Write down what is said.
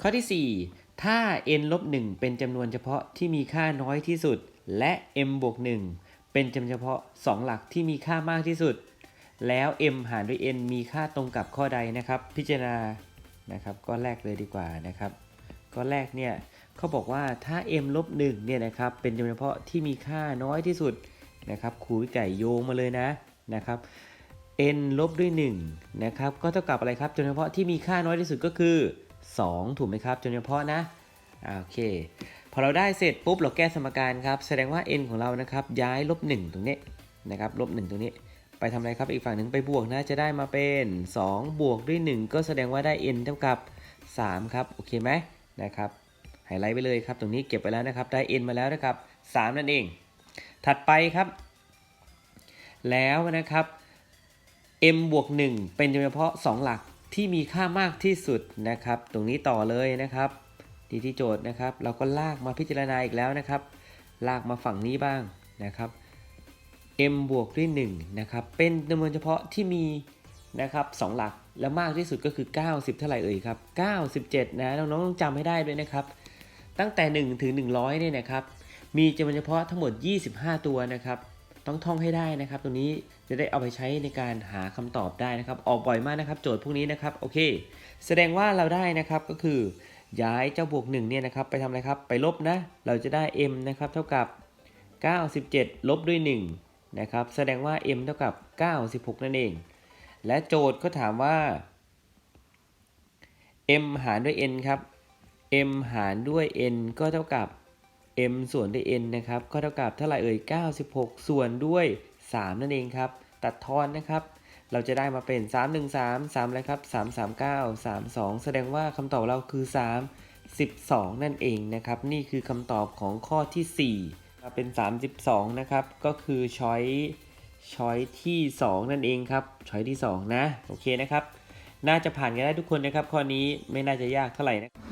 ข้อที่ 4 ถ้า n ลบ1เป็นจำนวนเฉพาะที่มีค่าน้อยที่สุด และ m บวก1เป็นจำนวนเฉพาะ 2 หลักที่มีค่ามากที่สุด แล้ว m หารด้วย n มีค่าตรงกับข้อใดนะครับ พิจารณานะครับก็แรกเลยดีกว่านะครับก็แรกเนี่ยเขาบอกว่าถ้า m ลบ1เนี่ยนะครับเป็นจำนวนเฉพาะที่มีค่าน้อยที่สุดนะครับครูวิไก่โยงมาเลยนะนะครับ n ลบด้วย1นะครับก็เท่ากับอะไรครับจำนวนเฉพาะที่มีค่าน้อยที่สุดก็คือ 2 ถูกไหมครับจำนวนเฉพาะนะโอเค พอเราได้เสร็จปุ๊บเราแก้สมการครับ แสดงว่า n ของเรานะครับย้ายลบ1ตรงนี้นะครับลบ1ตรงนี้ ไปทำอะไรครับอีกฝั่งหนึ่งไปบวกนะจะได้มาเป็น 2 บวกด้วย 1 ก็แสดงว่าได้ n เท่ากับ 3 ครับ โอเคไหมนะครับไฮไลท์ไปเลยครับตรงนี้เก็บไปแล้วนะครับได้ n มาแล้วนะครับ 3 นั่นเอง ถัดไปครับ แล้วนะครับ m บวก 1 เป็นจำนวนเฉพาะ 2 หลัก ที่มีค่ามากที่สุดนะครับ ตรงนี้ต่อเลยนะครับ ดีที่โจทย์นะครับ เราก็ลากมาพิจารณาอีกแล้วนะครับ ลากมาฝั่งนี้บ้างนะครับ m บวกด้วย1นะครับ เป็นจำนวนเฉพาะที่มีนะครับ2หลักและมากที่สุดก็คือ 90 เท่าไหร่เอ่ยครับ 97 นะน้องๆต้องจำให้ได้ด้วยนะครับ ตั้งแต่ 1 ถึง 100เนี่ยนะครับ มีจำนวนเฉพาะทั้งหมด 25 ตัวนะครับ ต้องท่องให้ได้นะครับ ตรงนี้จะได้เอาไปใช้ในการหาคำตอบได้นะครับ ออกบ่อยมากนะครับ โจทย์พวกนี้นะครับ โอเค แสดงว่าเราได้นะครับก็คือ ย้ายเจ้าบวก1เนี่ยนะครับไปทำอะไรครับ ไปลบนะ เราจะได้ m นะครับเท่ากับ 97 ลบด้วย1นะครับ แสดงว่า m เท่ากับ 96 นั่นเอง และโจทย์เขาถามว่า m หารด้วย n ครับ m หารด้วย n ก็เท่ากับ m ส่วนด้วย n นะครับก็เท่ากับเท่าไหร่เอ่ย 96 ส่วนด้วย 3 นั่นเองครับ ตัดทอนนะครับ เราจะได้มาเป็น 3 1 3 3อะไรครับ 3 3 9 3 2 แสดงว่าคำตอบเราคือ 3 12 นั่นเองนะครับ นี่คือคำตอบของข้อที่4เป็น 32 นะครับ ก็คือช้อยช้อยที่ 2 นั่นเองครับช้อยที่ 2 นะ โอเคนะครับ น่าจะผ่านกันได้ทุกคนนะครับ ข้อนี้ไม่น่าจะยากเท่าไหร่นะ